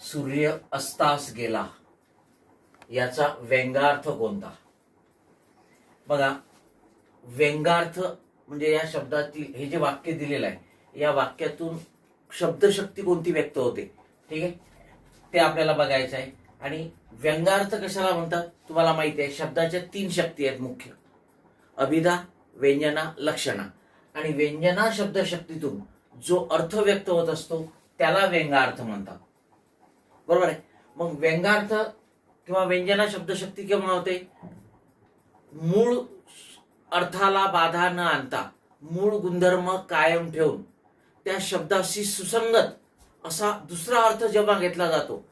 सूर्य अस्तास गेला. याचा व्यंगार्थ कोणता? बघा व्यंगार्थ म्हणजे या शब्दातील हे जे वाक्य दिलेलं आहे या वाक्यातून शब्दशक्ती कोणती व्यक्त होते? ठीक आहे? ते आपल्याला बघायचं आहे. आणि व्यंगार्थ कशाला म्हणतात? तुम्हाला माहिती आहे शब्दाच्या तीन शक्ती आहेत मुख्य. अभिधा व्यंजना लक्षणा. आणि व्यंजना शब्दशक्तीतून जो अर्थ व्यक्त होत असतो त्याला व्यंगार्थ म्हणतात. बरोबर आहे. मग व्यंगार्थ किंवा व्यंजना शब्दशक्ती केव्हा होते? मूळ अर्थाला बाधा न आणता मूळ गुणधर्म कायम ठेवून त्या शब्दाशी सुसंगत असा दुसरा अर्थ जेव्हा घेतला जातो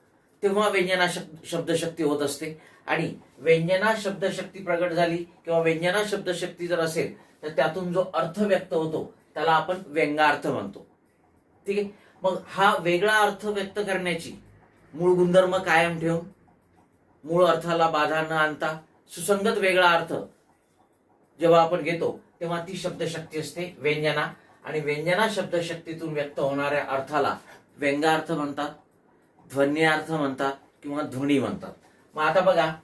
तेव्हा व्यंजना शब्द शब्दशक्ती होत असते. आणि व्यंजना शब्दशक्ती प्रगट झाली किंवा व्यंजना शब्दशक्ती जर असेल तर त्यातून जो अर्थ व्यक्त होतो त्याला आपण व्यंगार्थ म्हणतो. ठीक आहे? मग हा वेगळा अर्थ व्यक्त करण्याची मूळ गुणधर्म कायम ठेवून मूळ अर्थाला बाधा न आणता सुसंगत वेगळा अर्थ जेव्हा आपण घेतो तेव्हा ती शब्दशक्ती असते व्यंजना. आणि व्यंजना शब्दशक्तीतून व्यक्त होणाऱ्या अर्थाला व्यंगार्थ म्हणतात ध्वन्यार्थ म्हणतात किंवा ध्वनी म्हणतात. मग आता बघा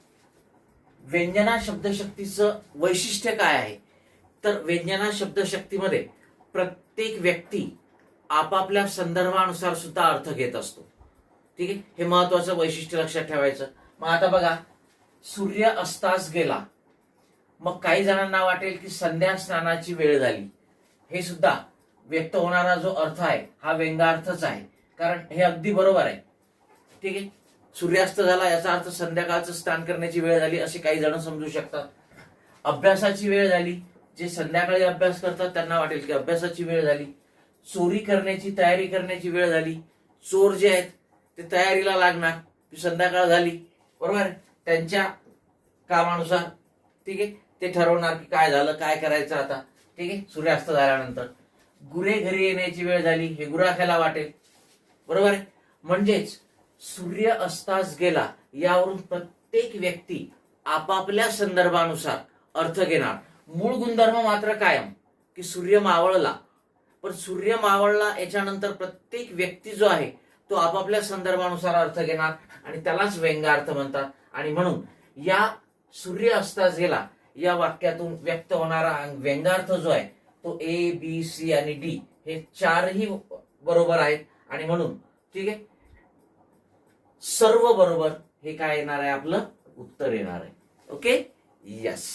व्यंजना शब्दशक्तीचं वैशिष्ट्य काय आहे? तर व्यंजना शब्दशक्तीमध्ये प्रत्येक व्यक्ती आपापल्या संदर्भानुसार सुद्धा अर्थ घेत असतो. ठीक आहे? हे महत्वाचं वैशिष्ट्य लक्षात ठेवायचं. मग आता बघा सूर्य अस्तास गेला. मग काही जणांना वाटेल की संध्या स्नानाची वेळ झाली. हे सुद्धा व्यक्त होणारा जो अर्थ आहे हा व्यंगार्थच आहे. कारण हे अगदी बरोबर आहे. ठीक आहे? सूर्यास्त झाला याचा अर्थ संध्याकाळचं स्नान करण्याची वेळ झाली असे काही जण समजू शकतात. अभ्यासाची वेळ झाली. जे संध्याकाळी अभ्यास करतात त्यांना वाटेल की अभ्यासाची वेळ झाली. चोरी करण्याची तयारी करण्याची वेळ झाली. चोर जे आहेत ते तयारीला लागणार. ती संध्याकाळ झाली. बरोबर? त्यांच्या कामानुसार. ठीक आहे? ते ठरवणार की काय झालं काय करायचं आता. ठीक आहे? सूर्यास्त झाल्यानंतर. गुरे घरी येण्याची वेळ झाली. हे गुराख्याला वाटेल. बरोबर? आहे म्हणजेच सूर्य अस्तास गेला यावरून प्रत्येक व्यक्ती आपापल्या संदर्भानुसार अर्थ घेणार. मूळ गुणधर्म मात्र कायम की सूर्य मावळला. पण सूर्य मावळला याच्यानंतर प्रत्येक व्यक्ती जो आहे तो आपापल्या संदर्भानुसार अर्थ घेणार आणि त्यालाच व्यंगार्थ म्हणतात. आणि म्हणून या सूर्य असता गेला या वाक्यातून व्यक्त होणारा व्यंगार्थ जो आहे तो ए बी सी आणि डी हे चारही बरोबर आहेत. आणि म्हणून ठीक आहे? सर्व बरोबर हे काय येणार आहे? आपलं उत्तर येणार आहे. Okay yes